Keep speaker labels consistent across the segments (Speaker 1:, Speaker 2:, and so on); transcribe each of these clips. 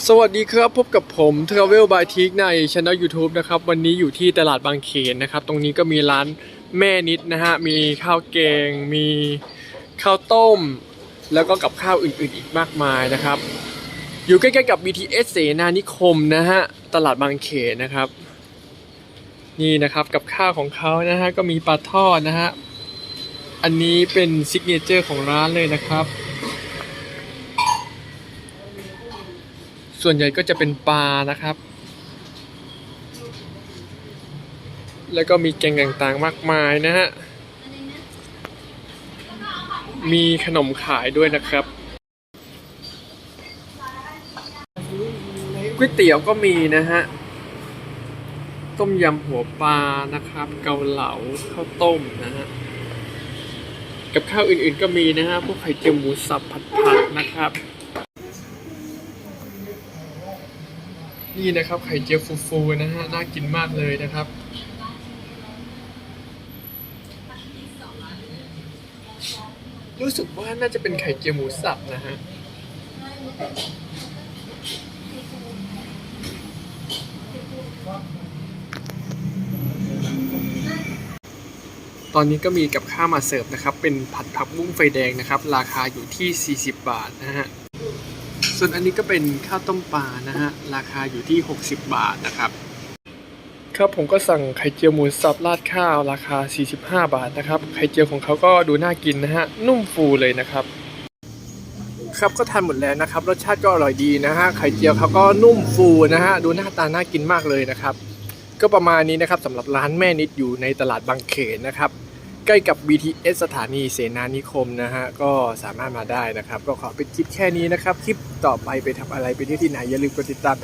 Speaker 1: สวัสดีครับพบกับผม Travel by t i k ในช anel YouTube นะครับ วันนี้อยู่ที่ตลาดบางเขนนะครับ ตรงนี้ก็มีร้านแม่นิดนะฮะ มีข้าวแกง มีข้าวต้ม แล้วก็กับข้าวอื่นๆอีกมากมายนะครับ อยู่ใกล้ๆกับ BTS เสนานิคมนะฮะ ตลาดบางเขนนะครับ นี่นะครับกับข้าวของเขานะฮะ ก็มีปลาทอดนะฮะ อันนี้เป็นซิกเนเจอร์ของร้านเลยนะครับ ส่วนใหญ่ก็จะเป็นปลานะครับ แล้วก็มีแกงต่างๆมากมายนะฮะ มีขนมขายด้วยนะครับก๋วยเตี๋ยวก็มีนะฮะ ต้มยำหัวปลานะครับ เกาเหลาข้าวต้มนะฮะ กับข้าวอื่นๆก็มีนะฮะ พวกไข่เจียวหมูสับผัดๆนะครับ นี่นะครับไข่เจียวฟูๆนะฮะน่ากินมากเลยนะครับ รู้สึกว่าน่าจะเป็นไข่เจียวหมูสับนะฮะตอนนี้ก็มีกับข้าวมาเสิร์ฟนะครับ เป็นผัดผักบุ้งไฟแดงนะครับ ราคาอยู่ที่ 40 บาทนะฮะ ส่วนอันนี้ก็เป็นข้าวต้มปลานะฮะ ราคาอยู่ที่ 60 บาทนะครับ ครับผมก็สั่งไข่เจียวหมูสับราดข้าวราคา 45 บาทนะครับ ไข่เจียวของเขาก็ดูน่ากินนะฮะ นุ่มฟูเลยนะครับครับก็ทานหมดแล้วนะครับ รสชาติก็อร่อยดีนะฮะไข่เจียวเขาก็นุ่มฟูนะฮะดูหน้าตาน่ากินมากเลยนะครับ ก็ประมาณนี้นะครับสำหรับร้านแม่นิดอยู่ในตลาดบางเขนนะครับ ใกล้กับ BTS สถานีเสนานิคมนะฮะ ก็สามารถมาได้นะครับ ก็ขอเป็นคลิปแค่นี้นะครับ คลิปต่อไปไปทำอะไรไปที่ที่ไหน อย่าลืมกดติดตาม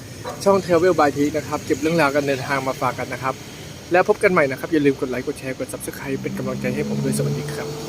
Speaker 1: ช่อง Travel by t นะครับเก็บเรื่องราวการเดินทางมาฝากกันนะครับ แล้วพบกันใหม่นะครับ อย่าลืมกดไลค์กดแชร์กด Subscribe เป็นกำลังใจให้ผมด้วยสวัสดีครับ